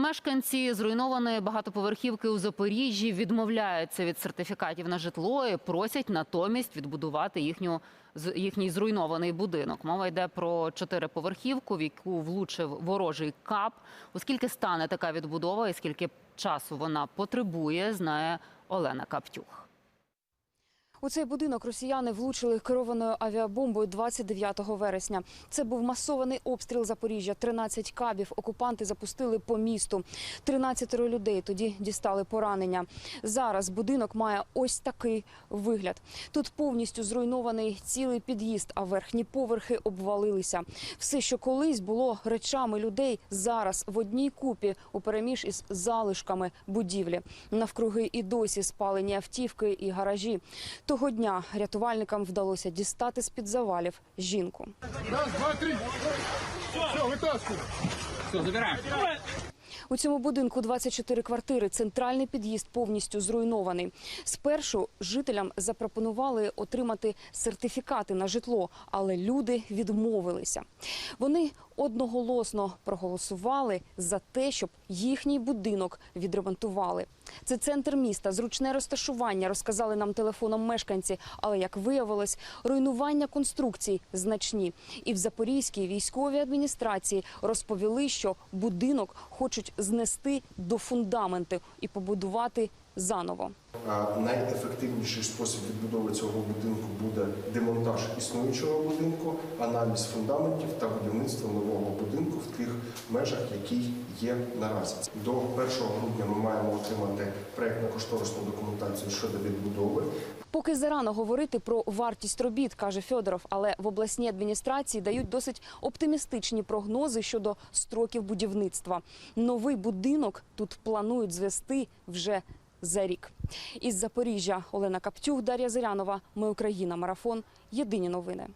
Мешканці зруйнованої багатоповерхівки у Запоріжжі відмовляються від сертифікатів на житло і просять натомість відбудувати їхню їхній зруйнований будинок. Мова йде про чотириповерхівку, в яку влучив ворожий кап. Оскільки стане така відбудова і скільки часу вона потребує, знає Олена Каптюх. У цей будинок росіяни влучили керованою авіабомбою 29 вересня. Це був масований обстріл Запоріжжя. 13 кабів окупанти запустили по місту. 13 людей тоді дістали поранення. Зараз будинок має ось такий вигляд. Тут повністю зруйнований цілий під'їзд, а верхні поверхи обвалилися. Все, що колись було речами людей, зараз в одній купі упереміж із залишками будівлі. Навкруги і досі спалені автівки і гаражі. Того дня рятувальникам вдалося дістати з-під завалів жінку. Раз, два, три. Все, витаскуємо. Все, забираем. У цьому будинку 24 квартири. Центральний під'їзд повністю зруйнований. Спершу жителям запропонували отримати сертифікати на житло, але люди відмовилися. Вони одноголосно проголосували за те, щоб їхній будинок відремонтували. Це центр міста, зручне розташування, розказали нам телефоном мешканці. Але як виявилось, руйнування конструкцій значні. І в Запорізькій військовій адміністрації розповіли, що будинок хочуть знести до фундаменту і побудувати заново. Найефективніший спосіб відбудови цього будинку буде демонтаж існуючого будинку, аналіз фундаментів та будівництво нового будинку в тих межах, які є наразі. До 1 грудня ми маємо отримати проєктно-кошторисну документацію щодо відбудови. Поки зарано говорити про вартість робіт, каже Федоров, але в обласній адміністрації дають досить оптимістичні прогнози щодо строків будівництва. Новий будинок тут планують звести вже за рік. Із Запоріжжя Олена Каптюх, Дар'я Зирянова. Ми Україна. Марафон. Єдині новини.